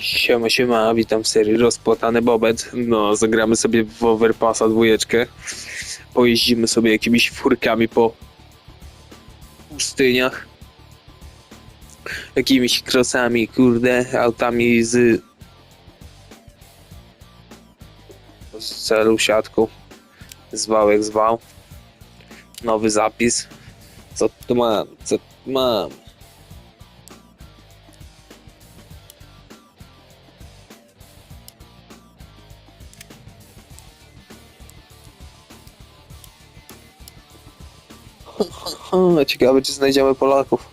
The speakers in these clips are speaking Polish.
Siema, siema, witam w serii Rozpłatany Bobet. No, zagramy sobie w Overpassa dwójeczkę. Pojeździmy sobie jakimiś furkami po pustyniach. Jakimiś krosami, kurde, autami z... z celu siatką. Zwał jak zwał. Nowy zapis. Co tu mam? Co tu mam? Hmm, ciekawe, czy znajdziemy Polaków.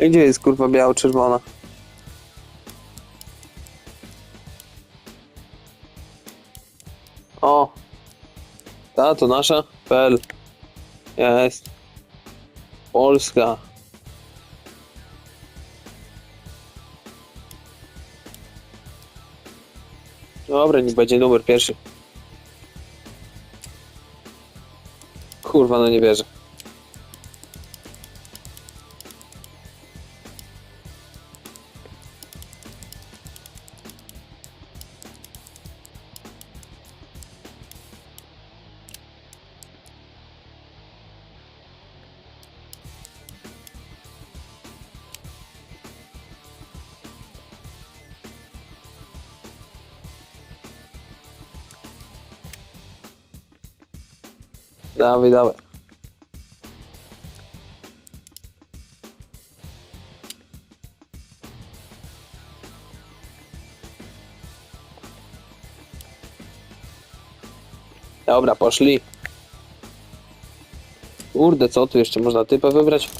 I Gdzie jest kurwa biało-czerwona? O! Ta, to nasza? PL. Jest. Polska. Dobra, niech będzie numer pierwszy. Kurwa, no nie wierzę. Dawaj, dawaj. Dobra, poszli. Kurde, co tu jeszcze można typę wybrać?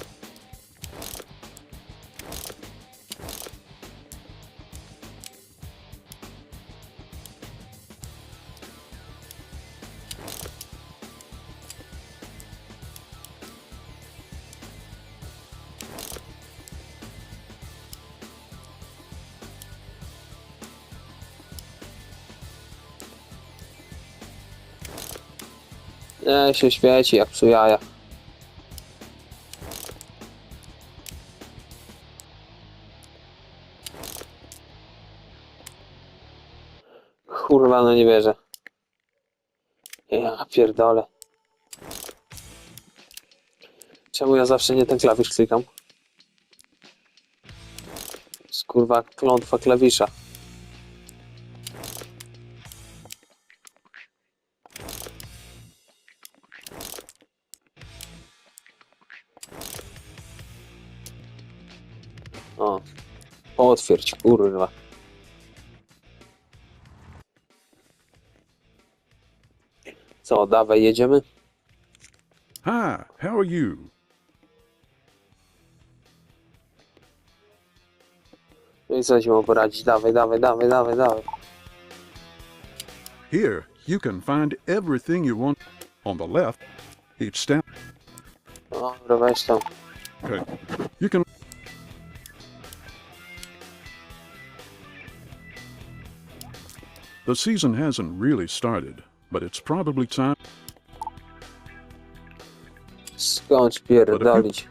Nie, się świeci jak psu jaja. Kurwa, no nie wierzę. Ja pierdolę. Czemu ja zawsze nie ten klawisz klikam? Skurwa, klątwa klawisza. Otwierdź, kurwa. Co, dawaj, jedziemy? Hi, how are you? No i co ci mam poradzić? Dawaj, dawaj, dawaj, dawaj, dawaj. Here, you can find everything you want. On the left, each step. Dobra, weź tam. Okay. The season hasn't really started, but it's probably time. Skądś pierdolić.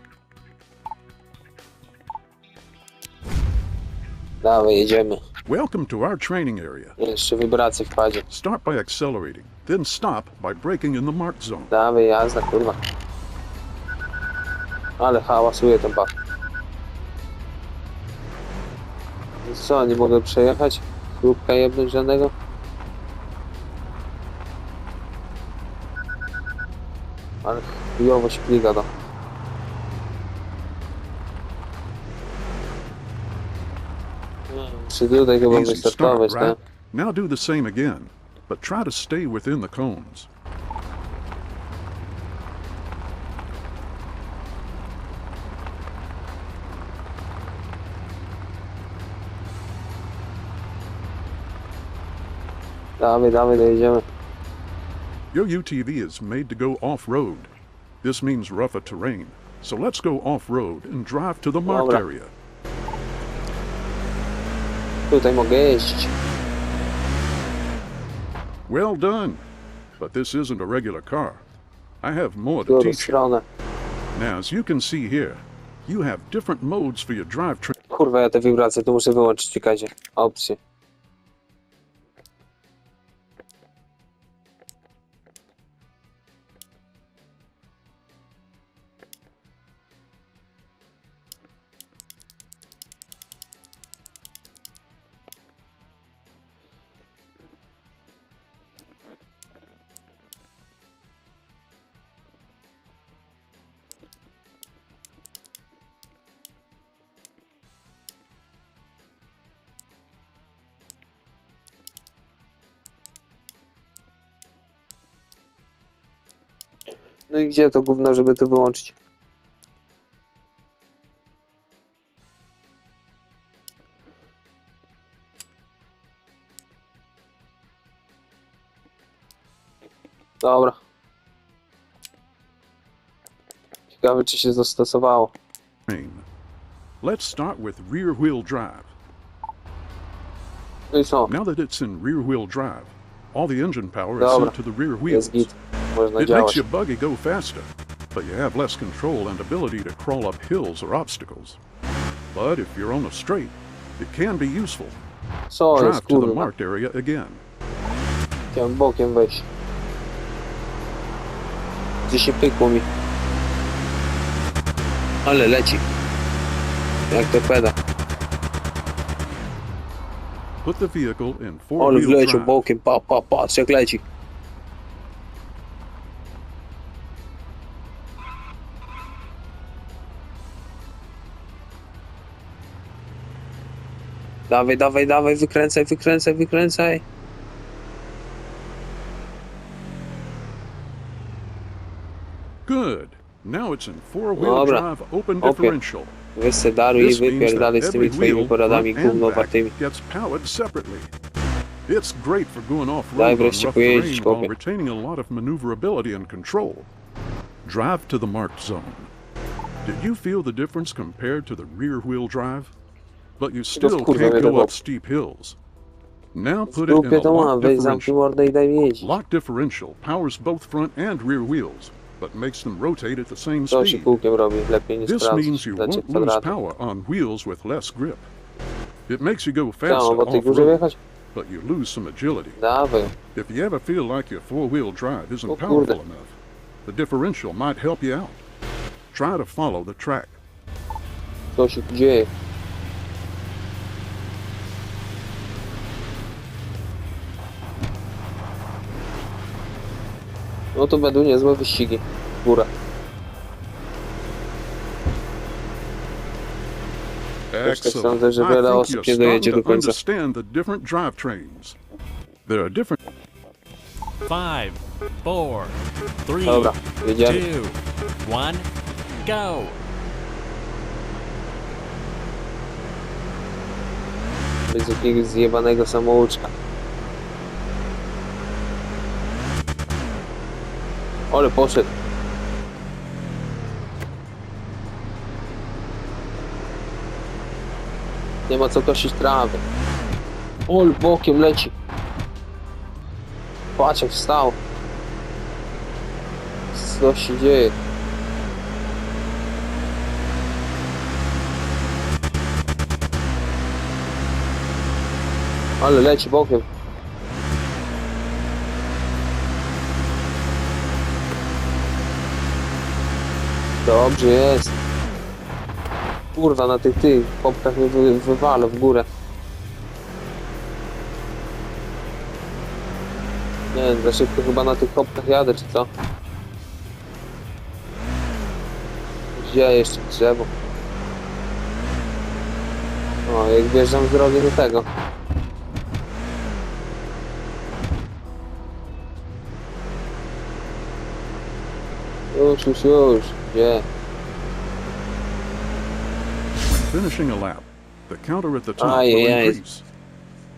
Dawaj, jedziemy. Welcome to our training area. Jeszcze wibracje wpadzie. Start by accelerating, then stop by braking in the marked zone. Dawaj, jazda, kurwa. Ale hałasuje ten bak. Co, nie mogę przejechać? Chrupka jebnąć żadnego? Ale chujowo się kliga to. Czy tutaj chyba Easy wystartować, start, tak? right? Now do the same again, but try to stay within the cones. Dawaj, dawaj, dojedziemy. Your UTV is made to go off-road. This means rougher terrain. So let's go off-road and drive to the marked Dobra. area. Tutaj mogę jeździć. Well done. But this isn't a regular car. I have more to teach you. stronę. Now, as you can see here, you have different modes for your drivetrain. Kurwa, ja te wibracje tu muszę wyłączyć, czekajcie. Opcje. No i gdzie to gówno, żeby to wyłączyć? Dobra. Ciekawe, czy się zastosowało. Let's start with rear wheel drive. No i co? Now that it's in rear wheel drive, all the engine power is Dobra. sent to the rear wheels. Jest git. It makes your buggy go faster, but you have less control and ability to crawl up hills or obstacles. But if you're on a straight, it can be useful. Jest, Drive to the marked area again. Wejść. Gdzie się pykło mi. Ale leci. Jak torpeda. Put the vehicle in four-wheel wleciał drive. bokiem. Pa, pa, patrz jak leci. Dawaj, dawaj, dawaj, wykręcaj, wykręcaj, wykręcaj. Good. Now it's in four-wheel Dobra. drive open Okay. differential. Se i This means wypierdalaj that z tymi every twoimi wheel, poradami front and gówno back, gets powered separately. It's great for going Daj off-road on wreszcie rough pojeździć, terrain while chłopie. retaining a lot of maneuverability and control. Drive to the marked zone. Did you feel the difference compared to the rear-wheel drive? But you still can't go up steep hills. Now put it in a lock differential. mordę i daj mi jeździć. Lock differential powers both front and rear wheels, but makes them rotate at the same speed. kółkiem robi, lepiej nie This means you won't lose power on wheels with less grip. It makes you go faster po tej off-road, but you lose some agility. If you ever feel like your four-wheel drive isn't powerful enough, the differential might help you out. Try to follow the track. Co się dzieje? No to będą niezłe wyścigi. Góra. Excellent. sądzę, że wiele osób nie dojedzie do to końca. Five, four, three, Dobra, jedziemy. two, one, go! Bez jakiegoś zjebanego samouczka. Ale poszedł. Nie ma co kosić trawy. Ol, bokiem leci. Patrz jak wstał. Co się dzieje? Ale leci bokiem. Dobrze jest. Kurwa, na tych tych popkach mnie wy, wywalę w górę. Nie wiem, za szybko chyba na tych kopkach jadę, czy co? Gdzie jeszcze drzewo? O, jak wjeżdżam z drogi do tego. Już, już. Gdzie? When finishing a lap, the counter at the top Aj, will aj. increase.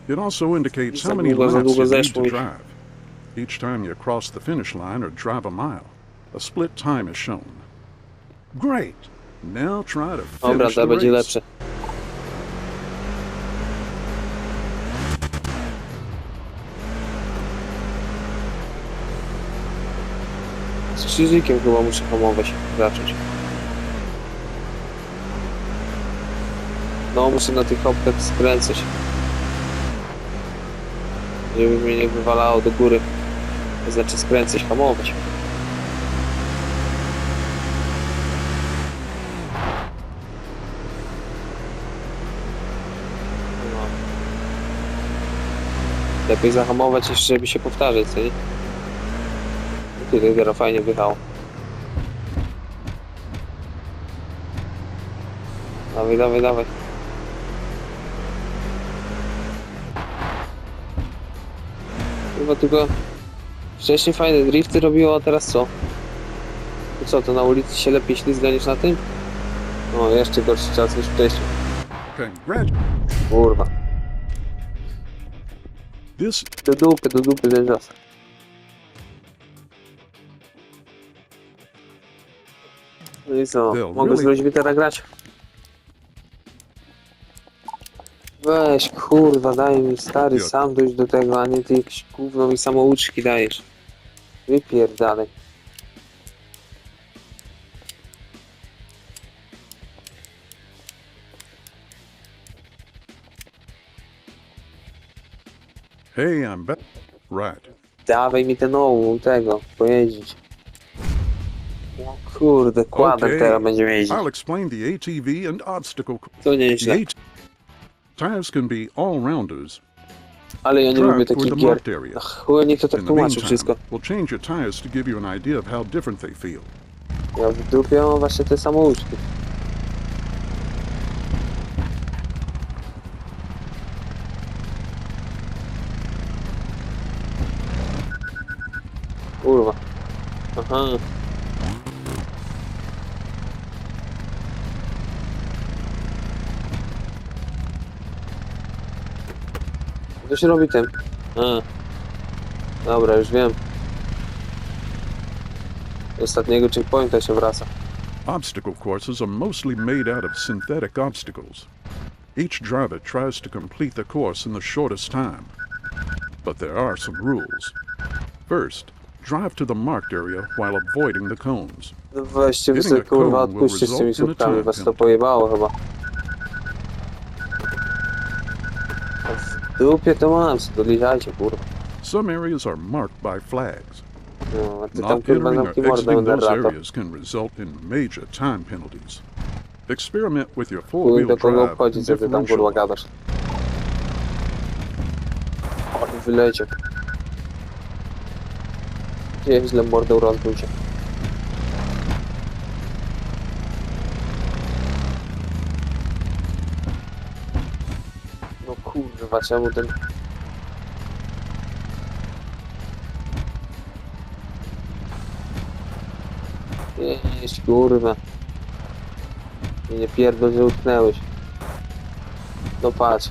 It also indicates how many laps you need to drive. Each time you cross the finish line or drive a mile, a split time is shown. Great! Now try to Dobra, finish the będzie race. lepsze. Krzyżykiem chyba muszę hamować, zacząć. No, muszę na tych hopkach skręcać. Żeby mnie nie wywalało do góry. To znaczy skręcać, hamować. No. Lepiej zahamować żeby się powtarzać, co nie? Tutaj teraz fajnie wydało. Dawaj, dawaj, dawaj. Chyba tylko wcześniej fajne drifty robiło, a teraz co? To co, to na ulicy się lepiej ślizga niż na tym? O, jeszcze gorszy czas niż wcześniej. Kurwa. This Do dupy, do dupy ten czas. No i co? Mogę z really? ludźmi teraz grać? Weź, kurwa, daj mi stary sam dojść do tego, a nie ty jakieś gówno mi samouczki dajesz. Wypierdalaj. hey, I'm back. Right. Dawaj mi ten ołów tego, pojeździć. Kurde, kładek Okay. teraz będzie jeździć. I'll explain the ATV and obstacle. To nieźle. Tires can be all-rounders. Ale ja nie lubię takich gier. Ach, chuj, niech to tak tłumaczy wszystko. we'll change your tires to give you an idea of how different they feel. Ja w dupie mam właśnie te samouczki. Kurwa. Aha. Co się robi tym? A. Dobra, już wiem. Do ostatniego checkpointa się wraca. Obstacle courses are mostly made out of synthetic obstacles. Each driver tries to complete the course in the shortest time. But there are some rules. First, drive to the marked area while avoiding the cones. Weźcie wy sobie kurwa odpuśćcie z tymi słupkami, was to pojebało chyba. A W dupie to mam, to kurwa. Some areas are marked by flags. No, a ty tam Not kurwa entering or zamknij mordę exiting those moderator. areas can result in major time penalties. Experiment with your Chuj four-wheel do kogo drive obchodzi, co ty tam differential gadasz. O, wyleciał. Gdzie źle mordę rozbił się. Jeźdź kurwa. I nie pierdol, że utknęłeś. No patrz.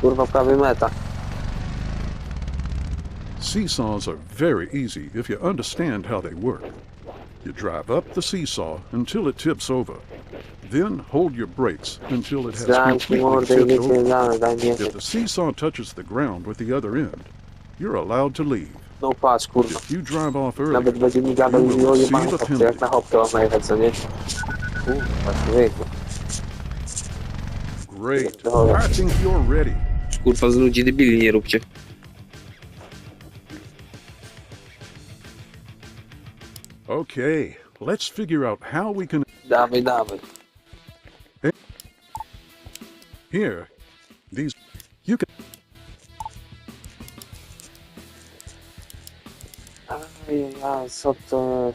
Kurwa, prawie meta. Seesaws are very easy if you understand how they work. You drive up the seesaw until it tips over. Then hold your brakes until it has Zamknij completely mordę tipped over. wypierdalaj, daj mi If the seesaw touches the ground with the other end, you're allowed to leave. No patrz, kurwa. If you drive off Nawet early, będzie mi gadał you i will o receive jebany a hopce, jak penalty. na hopce mam najechać, co nie? Kurwa, człowieku. Great. I think you're ready. Kurwa, z ludzi debili nie róbcie. Okay, let's figure out how we can. Dawaj, dawaj. Here, these. You can. Ajajaj, co to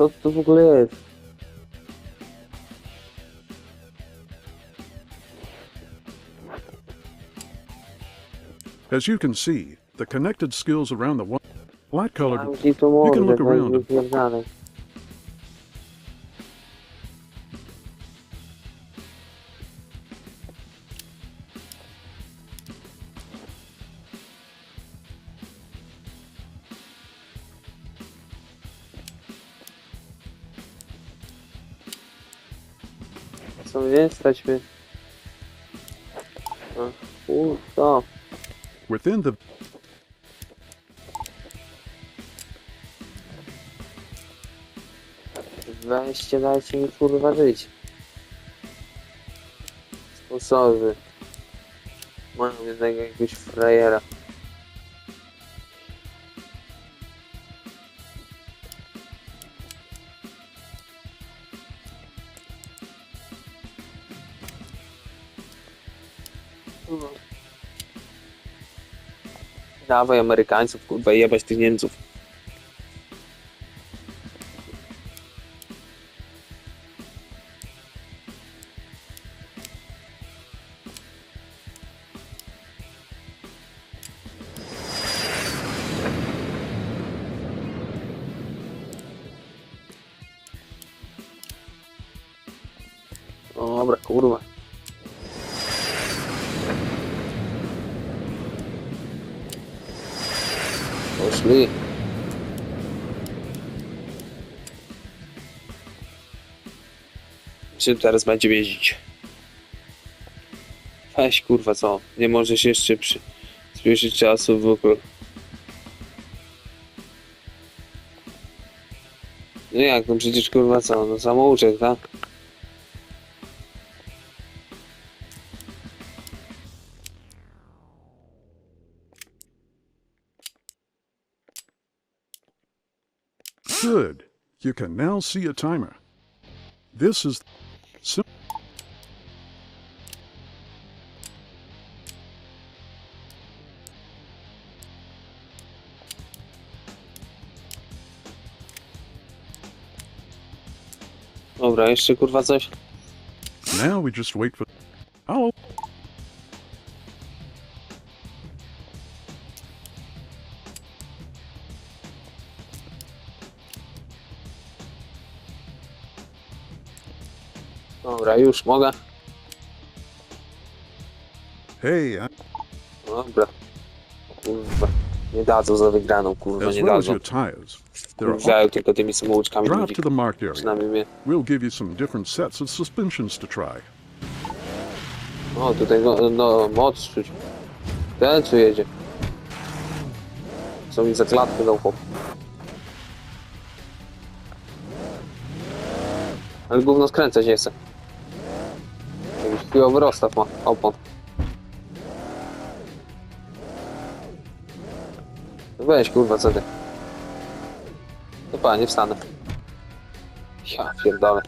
Co to w ogóle jest? As you can see, the connected skills around the one. Light colored. You can look around Co mnie? Straćmy. A, kurwa. Within the Weźcie, dajcie mi kurwa żyć. Sposoby. Mam jednego jakiegoś frajera. Dawaj Amerykańców, kurwa, jebać tych Niemców. Poszli. Czym teraz będzie jeździć? Weź kurwa co? Nie możesz jeszcze przy... Spieszyć czasu w ogóle. No jak, no przecież kurwa co? No samouczek, tak? You can now see a timer. This is Dobra, jeszcze kurwa coś. now we just wait for. Już mogę. hey, I- Dobra. Kurwa. Nie dadzą za wygraną, kurwa, nie dadzą. Kurwają tylko tymi samouczkami ludzi. Przynajmniej mnie. We'll give you some different sets of suspensions to try. O, tutaj no, no moc czuć. Ten co jedzie. Co mi za klatkę dał chłop. Ale gówno skręcać nie chce. Chujowy rozstaw ma opon. Weź kurwa co ty. No pa, nie wstanę. Ja pierdolę.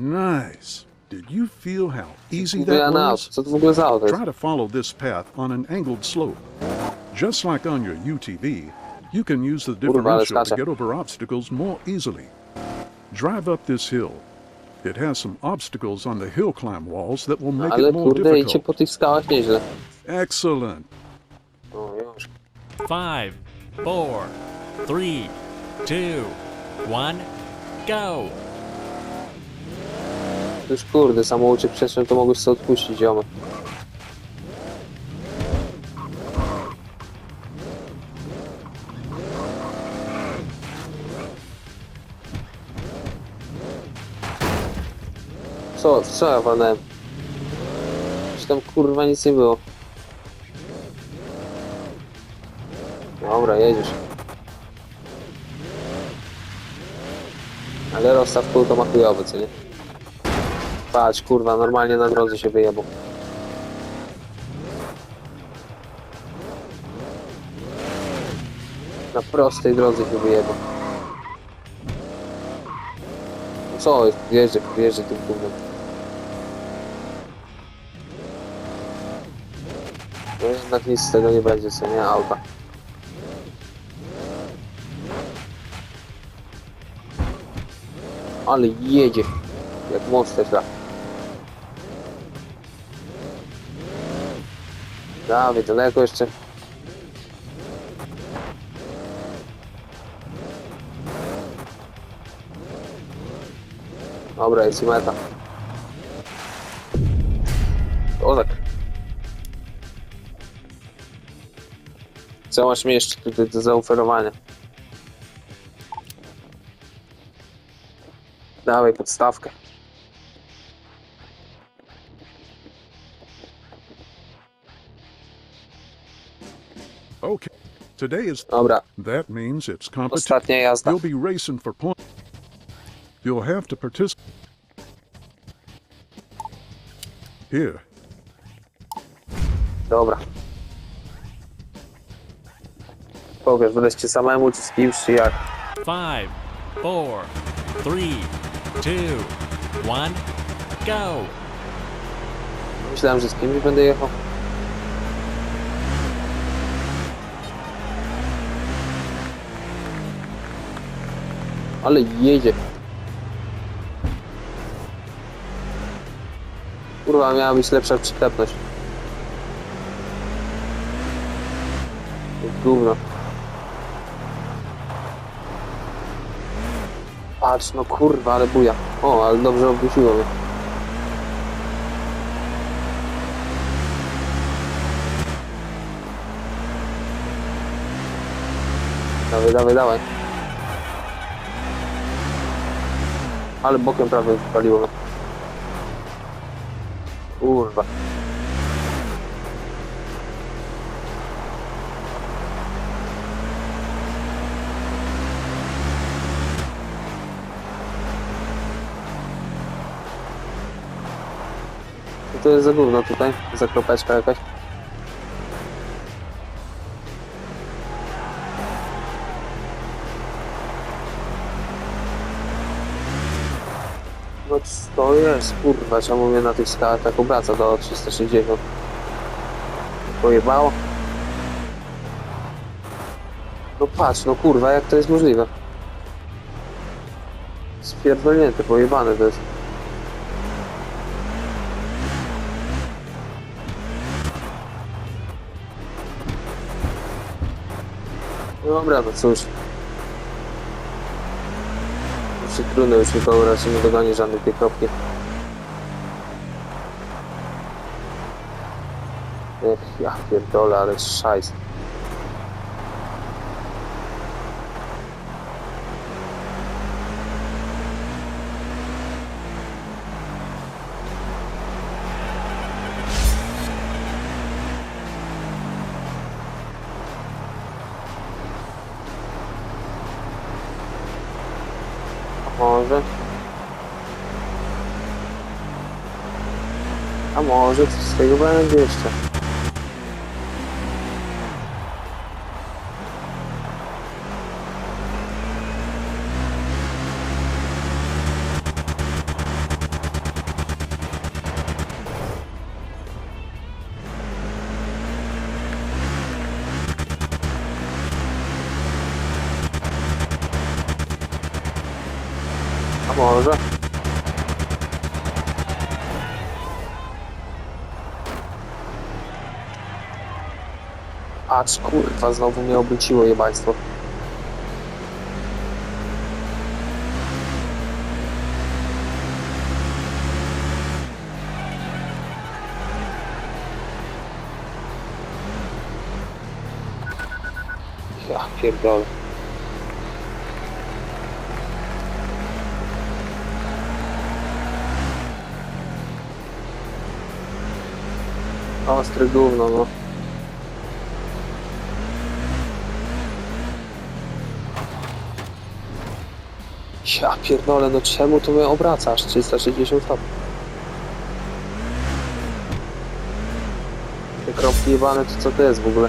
Nice. Did you feel how easy that was? co to w ogóle za auto jest? Try to follow this path on an angled slope. Just like on your UTV, you can use the Kurwa, ale differential to skacze. get over obstacles more easily. Drive up this hill. It has some obstacles on the hill climb walls that will make Ale it more kurde, idzie difficult. po tych skałach nieźle. Excellent. O, już. Five, four, three, two, one, go! Już kurde, samouczek przeszłem, to mogłeś sobie odpuścić, ziomek. Co, ja walnąłem? Czy tam kurwa nic nie było? Dobra, jedziesz. Ale rozstaw kół to ma chujowy, co nie? Patrz, kurwa, normalnie na drodze się wyjebał. Na prostej drodze się wyjebał. Co? Jeżdżę, jeżdżę tym gównem. Jednak nic z tego nie będzie, co nie? Auta. Ale jedzie. Jak monster tak. Dawaj, daleko jeszcze. Dobra, jest i meta. O tak. Co masz mi jeszcze tutaj do zaoferowania? Dawaj podstawkę. Okay. Today is Dobra, that means it's competition. ostatnia jazda. You'll be racing for points. You'll have to participate. Here, Dobra. Powiesz, będę cię samemu czy z kimś, czy jak? Five, four, three, two, one, go! Myślałem, że z kimś będę jechał. Ale jedzie. Kurwa, miała być lepsza przyklepność. Gówno. Patrz, no kurwa, ale buja. O, ale dobrze obróciło mnie. Dawaj, dawaj, dawaj. Ale bokiem prawie wypaliło. Kurwa. To jest za gówno tutaj? Za kropeczka jakaś? No to jest, kurwa, czemu mnie na tych skałach tak obraca do 360? Pojebało? No patrz, no kurwa, jak to jest możliwe? Spierdolnięte, pojebane to jest. Dobra, no cóż. Już trudno, już nikogo raczej nie dogoni żadnej tej kropki. Ech, ja pierdolę, ale szajs. Może coś z tego będzie jeszcze? Patrz, kurwa, znowu mnie obróciło jebaństwo. Ja pierdolę. Ostry gówno, no. Ja pierdolę, no czemu tu mnie obracasz 360 stopni? Te kropki jebane, to co to jest w ogóle?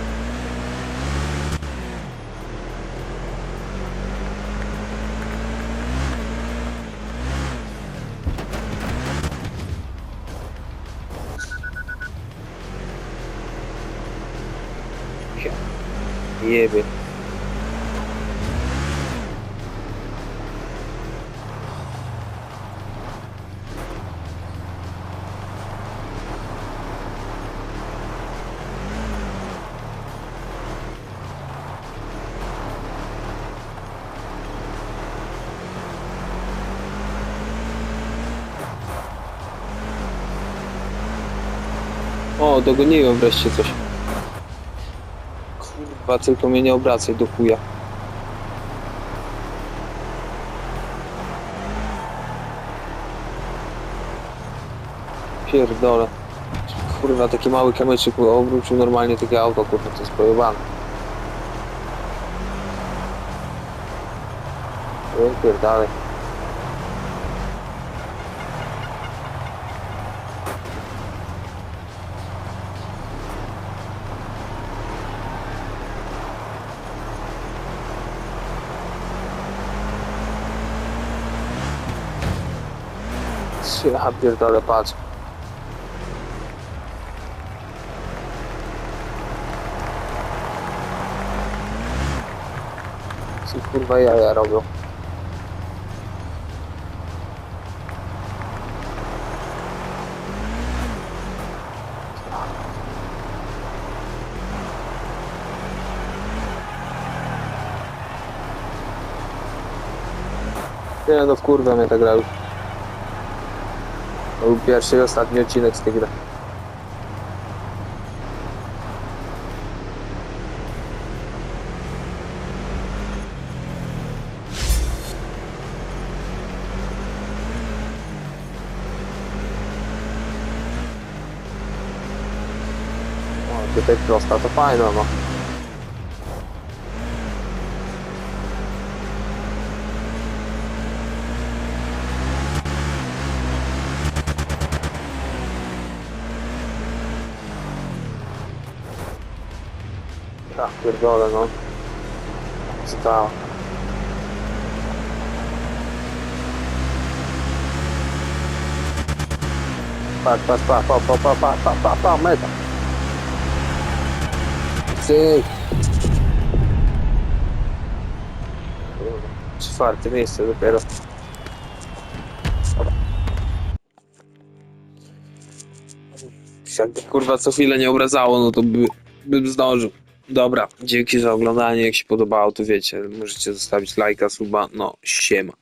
O, dogoniłem wreszcie coś. Kurwa, tylko mnie nie obracaj do chuja. Pierdolę. Kurwa, taki mały kamyczek obrócił normalnie takie auto, kurwa, to jest pojebane. Pierdolę. Ja pierdolę, patrz. Co kurwa jaja robią? Nie no, kurwa mnie ta gra już. Pierwszy i ostatni odcinek z tej gry. O, tutaj prosta, to fajno, no. pierdolę, no. Zostało. Patrz, patrz, patrz, pa, pa, pa, pa, pa, pa, pa, meta. Cyk. Czwarte miejsce dopiero. Jakby kurwa co chwilę nie obrazało, no to by, bym zdążył. Dobra, dzięki za oglądanie. Jak się podobało, to wiecie, możecie zostawić lajka, suba. No, siema.